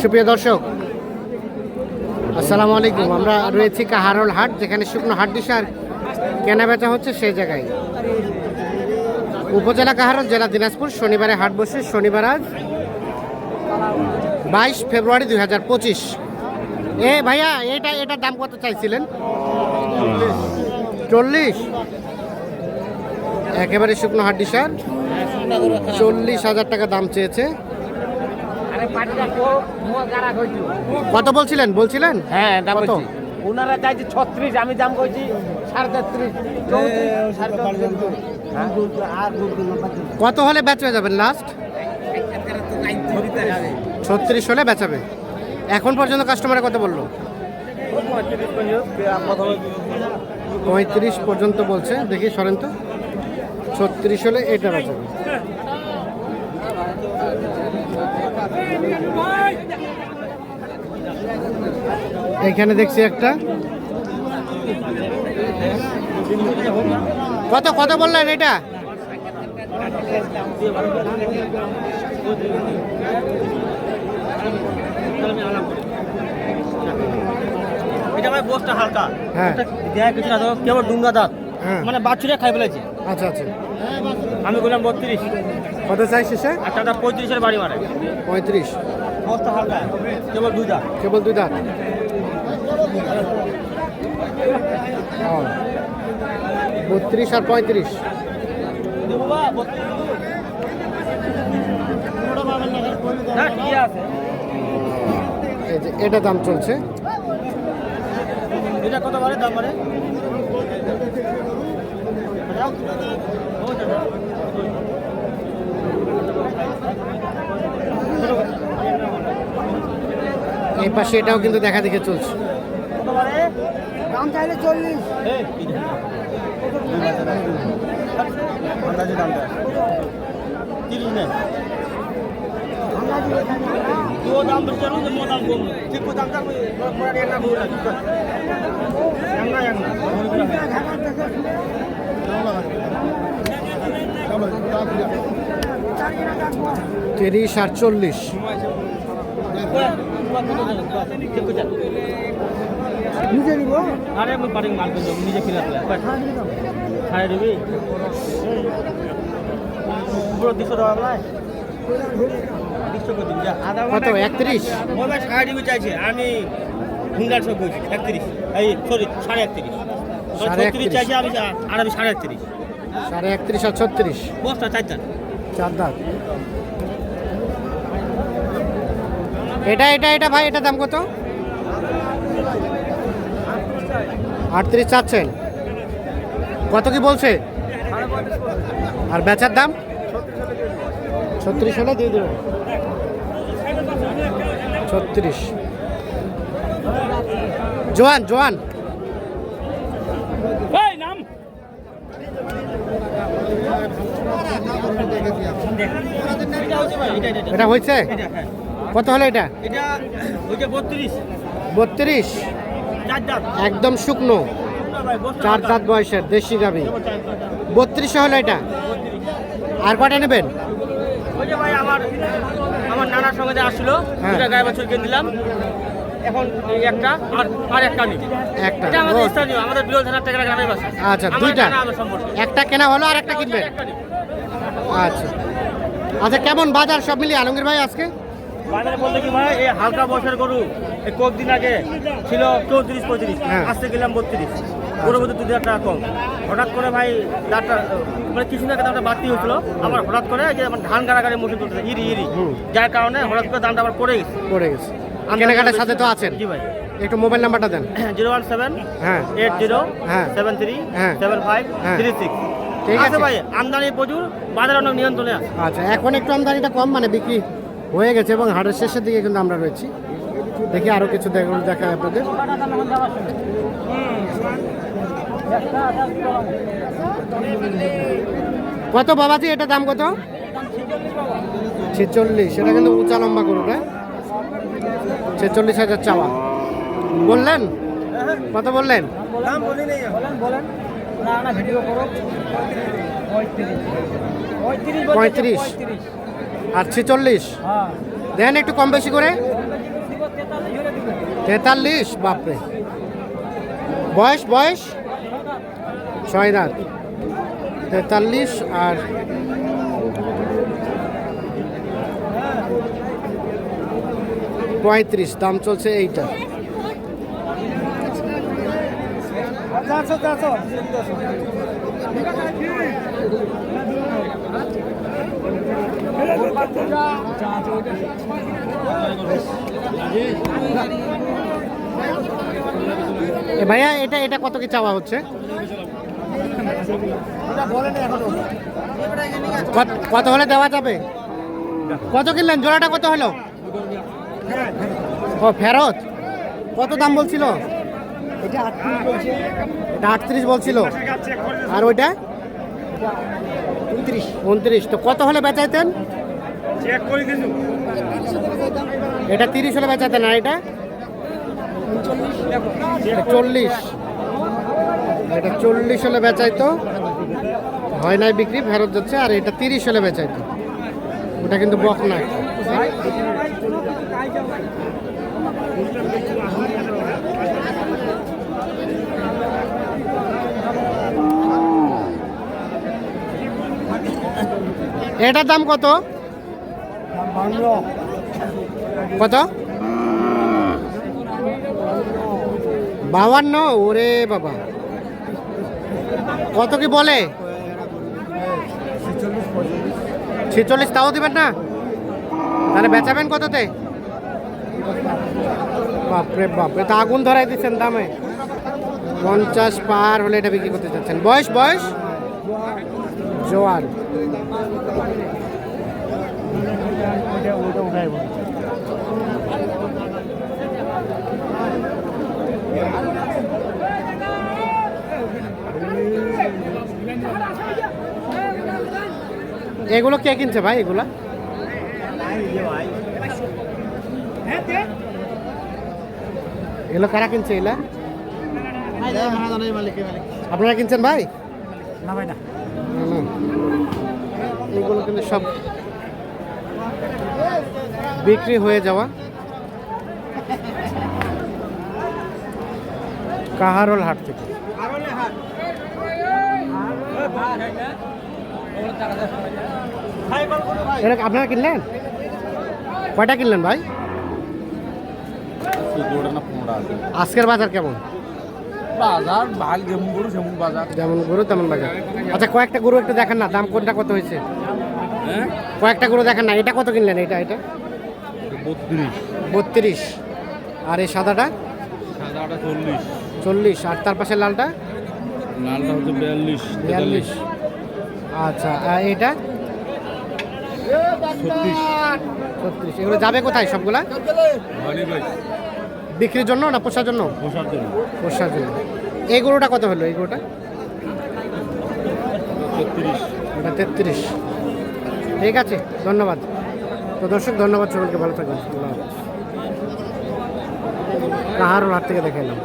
সুপ্রিয় দর্শক, আসসালামু আলাইকুম। আমরা রয়েছি কাহারল হাট, যেখানে শুকনো হাট ডিসার কেনা বেচা হচ্ছে সেই জায়গায়। উপজেলা কাহারল, জেলা দিনাজপুর। শনিবারে হাট বসে, শনিবার আজ বাইশ ফেব্রুয়ারি দুই হাজার পঁচিশ। এ ভাইয়া, এটা, এটার দাম কত চাইছিলেন? চল্লিশ। একেবারে শুকনো হাট ডিসার চল্লিশ হাজার টাকা দাম চেয়েছে। কত বলছিলেন? বলছিলেন? হ্যাঁ দাম কত? ওনারা চাইছে ছত্রিশ আমি দাম কইছি সাড়ে তেত্রিশ। হ্যাঁ? কত হলে বেচা যাবেন লাস্ট ছত্রিশ হলে বেচাবে এখন পর্যন্ত কাস্টমারে কত বলল? পঁয়ত্রিশ পর্যন্ত বলছে। দেখি সরেন তো। ছত্রিশ হলে এটা বেচাবে এখানে দেখছি একটা। কত কত বললেন এটা? এটা ভাই বসটা হালকা। হ্যাঁ। দেয়া কিছু না কেবল ডুঙ্গা দাঁত। হ্যাঁ। মানে বাছুরে খাই ফেলেছে। আচ্ছা আচ্ছা। আমি বললাম বত্রিশ। কত চাই শেষে? টাটা পঁয়ত্রিশের বাড়ি মারে। পঁয়ত্রিশ। কেবল দুই দাঁত। কেবল দুই দাঁত। বত্রিশ আর পঁয়ত্রিশ। না ঠিক আছে? এই যে এটা দাম চলছে। এটা কত বারে দাম বারে? এই পাশে এটাও কিন্তু দেখা দেখে চলছে। দাম চাইলে চল্লিশ। তিরিশ নেই নিজে নিব? আরে আমি পারি মাল কিনবো নিজে কিনে আসলে। ছাড়ে দিবি পুরো দুশো টাকা নয়? দুশো করে দিবি যা। আধা কত একত্রিশ? সাড়ে দিবি চাইছে। আমি হুন্ডার সব বলছি একত্রিশ। এই সরি সাড়ে একত্রিশ। সাড়ে একত্রিশ। চাইছে আমি আর আমি সাড়ে একত্রিশ। সাড়ে একত্রিশ আর ছত্রিশ। বস্তা চারটা চার দাঁত। এটা এটা এটা ভাই এটা দাম কত? আটত্রিশ চাচ্ছেন। কত কি বলছে? আর বেচার দাম? ছত্রিশ হলে দিয়ে দেবেন ছত্রিশ। জোয়ান জোয়ান। এটা হয়েছে? হ্যাঁ কত হলো এটা? বত্রিশ। একদম শুকনো। চার দাঁত। বয়সের দেশি গাবি। বত্রিশে হলো এটা? আর কটা নেবেন? আমার নানার সঙ্গে আসলো হ্যাঁ। দুটা গায়ে বছর কিনে দিলাম। এখন একটা আর আর একটা নিই একটা। এটা আমাদের স্থানীয় আমাদের বিরল থানার টাকা গ্রামের বাসা। আচ্ছা দুইটা। একটা কেনা হলো আর একটা কিনবেন? আচ্ছা। আচ্ছা কেমন বাজার সব মিলিয়ে আলমগীর ভাই আজকে? বাজারে বলতে কি ভাই এই হালকা বয়সের গরু এই কয়েকদিন আগে ছিল চৌত্রিশ পঁয়ত্রিশ হ্যাঁ। আসতে গেলাম বত্রিশ। গরুর মধ্যে দু হাজার টাকা কম। হঠাৎ করে ভাই দাঁড়টা মানে কিছু না দামটা বাড়তি হয়েছিল। আবার হঠাৎ করে যে আমার ধান গাড়াগাড়ি মুখে তুলতেছে ইরি ইরি। যার কারণে হঠাৎ করে দামটা আবার পড়ে গেছে। পড়ে গেছে। কেনাকাটার সাথে তো আছেন। জি ভাই। একটু মোবাইল নাম্বারটা দেন। জিরো ওয়ান সেভেন হ্যাঁ। এইট জিরো হ্যাঁ। সেভেন থ্রি হ্যাঁ। সেভেন ফাইভ হ্যাঁ। Three six. ঠিক আছে। আছে। ভাই আমদানি প্রচুর বাজার অনেক নিয়ন্ত্রণে আছে। আচ্ছা এখন একটু আমদানিটা কম মানে বিক্রি হয়ে গেছে এবং হাটের শেষের দিকে কিন্তু আমরা রয়েছি। দেখি আরও কিছু দেখ- দেখায় আপনাদের। কত বাবাজি? এটা দাম কত? ছেচল্লিশ। এটা কিন্তু উঁচা লম্বা গরুটা। ছেচল্লিশ হাজার চাওয়া। বললেন? কত বললেন? পঁয়ত্রিশ। আর ছেচল্লিশ। হ্যাঁ। দেন একটু কম বেশি করে। তেতাল্লিশ বাপরে। বয়স বয়স? ছয় দাঁত তেতাল্লিশ আর পঁয়ত্রিশ দাম চলছে এইটা। এ ভাইয়া, এটা এটা কত কি চাওয়া হচ্ছে? কত হলে দেওয়া যাবে? কত কিনলেন? জোড়াটা কত হলো? ও, ফেরত? কত দাম বলছিল? এটা আটত্রিশ বলছে এটা আটত্রিশ বলছিল। আর ওইটা? উনত্রিশ। উনত্রিশ। তো কত হলে বেচাইতেন? এটা তিরিশ হলে বেচাতেন আর এটা? এটা চল্লিশ। এটা চল্লিশ হলে বেচাইতো। হয় নাই বিক্রি ফেরত যাচ্ছে আর এটা তিরিশ হলে বেচাইতো। ওটা কিন্তু বক না এটার দাম কত? কত? বাবান্ন ওরে বাবা। কত কি বলে? ছেচল্লিশ, তাও দিবেন না? তাহলে বেচাবেন কততে? বাপরে বাপরে তো আগুন ধরাই দিচ্ছেন দামে। পঞ্চাশ পার হলে এটা বিক্রি করতে চাচ্ছেন। বয়স বয়স? উঠাই এগুলো কে কিনছে ভাই এগুলা? এগুলো কারা কিনছে এগুলা? আপনারা কিনছেন ভাই? না ভাই না। এগুলো কিন্তু সব বিক্রি হয়ে যাওয়া। কাহারোল হাট থেকে। এটা আপনারা কিনলেন? কয়টা কিনলেন ভাই? আজকের বাজার কেমন? বাজার ভালো যেমন গরু সেমন বাজার। যেমন গরু তেমন বাজার। আচ্ছা কয়েকটা গরু একটু দেখেন না দাম কোনটা কত হয়েছে? কয়েকটা গরু দেখেন না এটা কত কিনলেন এটা এটা? বত্রিশ। বত্রিশ। আর এই সাদাটা? সাদাটা চল্লিশ। চল্লিশ। আর তার পাশে লালটা? লালটা হচ্ছে বিয়াল্লিশ বিয়াল্লিশ। আচ্ছা আর এটা? ছত্রিশ। ছত্রিশ। এগুলো যাবে কোথায় সবগুলা? বিক্রির জন্য না পোষার জন্য? পোষার জন্য। এই গরুটা কত হলো? এই গরুটা? ছত্রিশ ওটা তেত্রিশ। ঠিক আছে ধন্যবাদ। তো দর্শক ধন্যবাদ সকলকে ভালো থাকবেন। তাহারও হাত থেকে দেখে এলাম